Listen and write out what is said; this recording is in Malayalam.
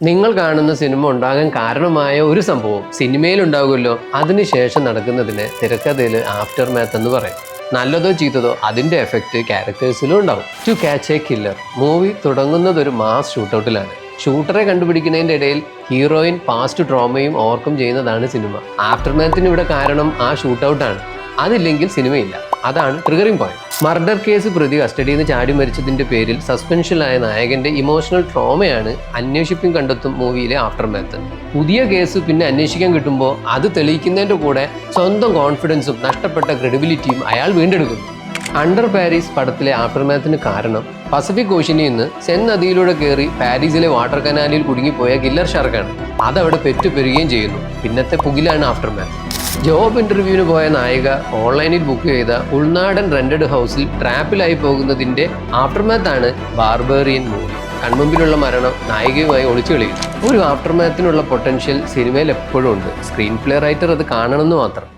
നിങ്ങൾ കാണുന്ന സിനിമ ഉണ്ടാകാൻ കാരണമായ ഒരു സംഭവം സിനിമയിൽ ഉണ്ടാകുമല്ലോ അതിനുശേഷം നടക്കുന്നതിന് തിരക്കഥയിൽ ആഫ്റ്റർ മാത്ത് എന്ന് പറയും. നല്ലതോ ചീത്തതോ അതിന്റെ എഫക്റ്റ് ക്യാരക്ടേഴ്സിലും ഉണ്ടാവും. To catch a killer movie തുടങ്ങുന്നത് ഒരു മാസ് ഷൂട്ടൗട്ടിലാണ് ഷൂട്ടറെ കണ്ടുപിടിക്കുന്നതിന്റെ ഇടയിൽ ഹീറോയിൻ പാസ്റ്റ് ഡ്രോമയും ഓർക്കും ചെയ്യുന്നതാണ് സിനിമ. ആഫ്റ്റർ മാത്തിന് ഇവിടെ കാരണം ആ ഷൂട്ടൗട്ടാണ് അതില്ലെങ്കിൽ സിനിമയില്ല. അതാണ് ട്രിഗറിംഗ് പോയിന്റ് മർഡർ കേസ് പ്രതി കസ്റ്റഡിയിൽ നിന്ന് ചാടി മരിച്ചതിന്റെ പേരിൽ സസ്പെൻഷനിലായ നായകന്റെ ഇമോഷണൽ ട്രോമയാണ് അന്വേഷിപ്പും കണ്ടെത്തും മൂവിയിലെ ആഫ്റ്റർ മാത്ത് പുതിയ കേസ് പിന്നെ അന്വേഷിക്കാൻ കിട്ടുമ്പോൾ അത് തെളിയിക്കുന്നതിന്റെ കൂടെ സ്വന്തം കോൺഫിഡൻസും നഷ്ടപ്പെട്ട ക്രെഡിബിലിറ്റിയും അയാൾ വീണ്ടെടുക്കുന്നു. അണ്ടർ പാരീസ് പടത്തിലെ ആഫ്റ്റർമാത്തിന് കാരണം പസഫിക് ഓഷ്യനിൽ നിന്ന് സെൻ നദിയിലൂടെ കയറി പാരീസിലെ വാട്ടർ കനാലിൽ കുടുങ്ങിപ്പോയ ഗില്ലർ ഷാർക്കാണ്. അതവിടെ പെറ്റുപെരുകയും ചെയ്യുന്നു. പിന്നത്തെ പുകിലാണ് ആഫ്റ്റർമാത്ത് ജോബ് ഇന്റർവ്യൂവിന് പോയ നായിക ഓൺലൈനിൽ ബുക്ക് ചെയ്ത ഉൾനാടൻ റെന്റഡ് ഹൗസിൽ ട്രാപ്പിലായി പോകുന്നതിന്റെ ആഫ്റ്റർമാത്താണ് ബാർബേറിയൻ മൂവി കൺമുമ്പിലുള്ള മരണം നായികയുമായി ഒളിച്ചു കളിയുന്നു ഒരു ആഫ്റ്റർമാത്തിനുള്ള പൊട്ടൻഷ്യൽ സിനിമയിൽ എപ്പോഴും ഉണ്ട്. സ്ക്രീൻ പ്ലേ റൈറ്റർ അത് കാണണമെന്ന് മാത്രം.